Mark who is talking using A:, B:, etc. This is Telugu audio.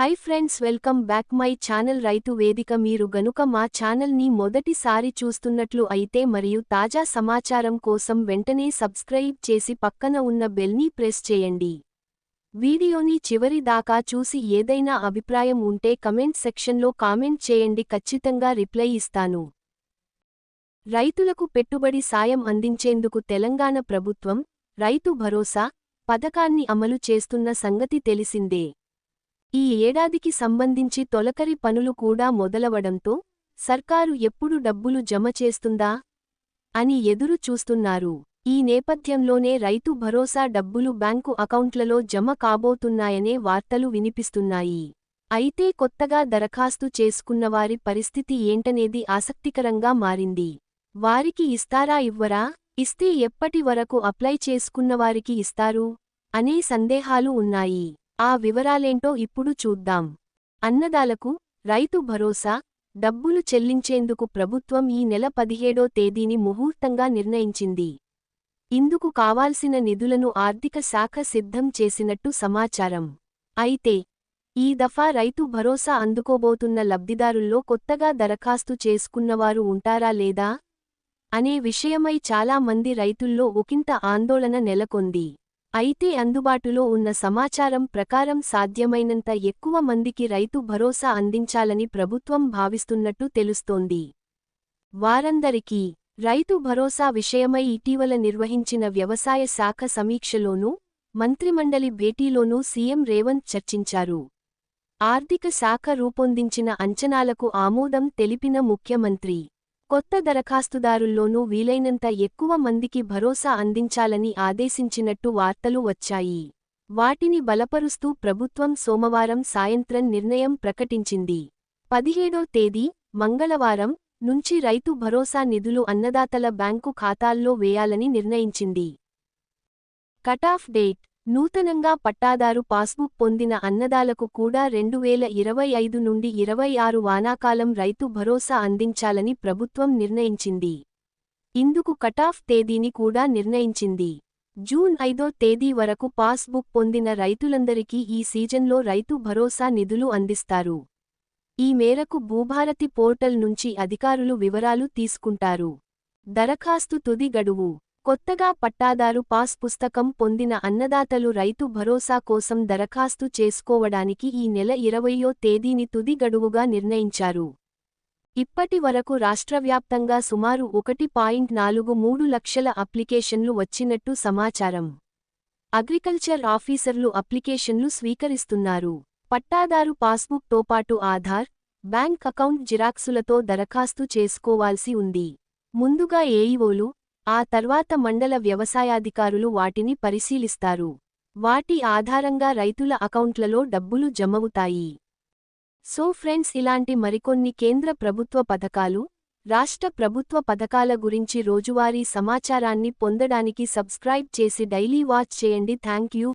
A: Hi friends welcome back my channel Rythu Vedika మీరు గనుక మా ఛానల్ని మొదటిసారి చూస్తున్నట్లు అయితే మరియు తాజా సమాచారం కోసం వెంటనే సబ్స్క్రైబ్ చేసి పక్కన ఉన్న బెల్ని ప్రెస్ చేయండి. వీడియోని చివరి దాకా చూసి ఏదైనా అభిప్రాయం ఉంటే కమెంట్ సెక్షన్లో కామెంట్ చేయండి. ఖచ్చితంగా రిప్లై ఇస్తాను. రైతులకు పెట్టుబడి సాయం అందించేందుకు తెలంగాణ ప్రభుత్వం రైతు భరోసా పథకాన్ని అమలు చేస్తున్న సంగతి తెలిసిందే. ఈ ఏడాదికి సంబంధించి తొలకరి పనులు కూడా మొదలవడంతో సర్కారు ఎప్పుడు డబ్బులు జమ చేస్తుందా అని ఎదురు చూస్తున్నారు. ఈ నేపథ్యంలోనే రైతు భరోసా డబ్బులు బ్యాంకు అకౌంట్లలో జమ కాబోతున్నాయనే వార్తలు వినిపిస్తున్నాయి. అయితే కొత్తగా దరఖాస్తు చేసుకున్నవారి పరిస్థితి ఏంటనేది ఆసక్తికరంగా మారింది. వారికి ఇస్తారా ఇవ్వరా? ఇస్తే ఎప్పటి వరకు అప్లై చేసుకున్నవారికి ఇస్తారు? అనే సందేహాలు ఉన్నాయి. ఆ వివరాలేంటో ఇప్పుడు చూద్దాం. అన్నదాలకు రైతు భరోసా డబ్బులు చెల్లించేందుకు ప్రభుత్వం ఈ నెల పదిహేడో తేదీని ముహూర్తంగా నిర్ణయించింది. ఇందుకు కావాల్సిన నిధులను ఆర్థిక శాఖ సిద్ధం చేసినట్టు సమాచారం. అయితే ఈ దఫా రైతు భరోసా అందుకోబోతున్న లబ్ధిదారుల్లో కొత్తగా దరఖాస్తు చేసుకున్నవారు ఉంటారా లేదా? అనే విషయమై చాలా మంది రైతుల్లో ఒకింత ఆందోళన నెలకొంది. అయితే అందుబాటులో ఉన్న సమాచారం ప్రకారం సాధ్యమైనంత ఎక్కువ మందికి రైతు భరోసా అందించాలని ప్రభుత్వం భావిస్తున్నట్టు తెలుస్తోంది. వారందరికీ రైతు భరోసా విషయమై ఇటీవల నిర్వహించిన వ్యవసాయ శాఖ సమీక్షలోనూ మంత్రిమండలి భేటీలోనూ సీఎం రేవంత్ చర్చించారు. ఆర్థిక శాఖ రూపొందించిన అంచనాలకు ఆమోదం తెలిపిన ముఖ్యమంత్రి కొత్త దరఖాస్తుదారుల్లోనూ వీలైనంత ఎక్కువ మందికి భరోసా అందించాలని ఆదేశించినట్టు వార్తలు వచ్చాయి. వాటిని బలపరుస్తూ ప్రభుత్వం సోమవారం సాయంత్రం నిర్ణయం ప్రకటించింది. పదిహేడో తేదీ మంగళవారం నుంచి రైతు భరోసా నిధులు అన్నదాతల బ్యాంకు ఖాతాల్లో వేయాలని నిర్ణయించింది. కటాఫ్ డేట్ నూతనంగా పట్టాదారు పాస్బుక్ పొందిన అన్నదాలకు కూడా రెండు వేల ఇరవై ఐదు నుండి ఇరవై ఆరు వానాకాలం రైతు భరోసా అందించాలని ప్రభుత్వం నిర్ణయించింది. ఇందుకు కటాఫ్ తేదీని కూడా నిర్ణయించింది. జూన్ ఐదో తేదీ వరకు పాస్బుక్ పొందిన రైతులందరికీ ఈ సీజన్లో రైతు భరోసా నిధులు అందిస్తారు. ఈ మేరకు భూభారతి పోర్టల్ నుంచి అధికారులు వివరాలు తీసుకుంటారు. దరఖాస్తు తుది గడువు. కొత్తగా పట్టాదారు పాస్ పుస్తకం పొందిన అన్నదాతలు రైతు భరోసా కోసం దరఖాస్తు చేసుకోవడానికి ఈ నెల ఇరవయో తేదీని తుది గడువుగా నిర్ణయించారు. ఇప్పటి వరకు రాష్ట్రవ్యాప్తంగా సుమారు ఒకటి పాయింట్ నాలుగు మూడు లక్షల అప్లికేషన్లు వచ్చినట్టు సమాచారం. అగ్రికల్చర్ ఆఫీసర్లు అప్లికేషన్లు స్వీకరిస్తున్నారు. పట్టాదారు పాస్బుక్ తోపాటు ఆధార్ బ్యాంక్ అకౌంట్ జిరాక్సులతో దరఖాస్తు చేసుకోవాల్సి ఉంది. ముందుగా ఏఈఓలు ఆ తర్వాత మండల వ్యవసాయాధికారులు వాటిని పరిశీలిస్తారు. వాటి ఆధారంగా రైతుల అకౌంట్లలో డబ్బులు జమవుతాయి. సో ఫ్రెండ్స్ ఇలాంటి మరికొన్ని కేంద్ర ప్రభుత్వ పథకాలు రాష్ట్ర ప్రభుత్వ పథకాల గురించి రోజువారీ సమాచారాన్ని పొందడానికి సబ్స్క్రైబ్ చేసి డైలీ వాచ్ చేయండి. Thank you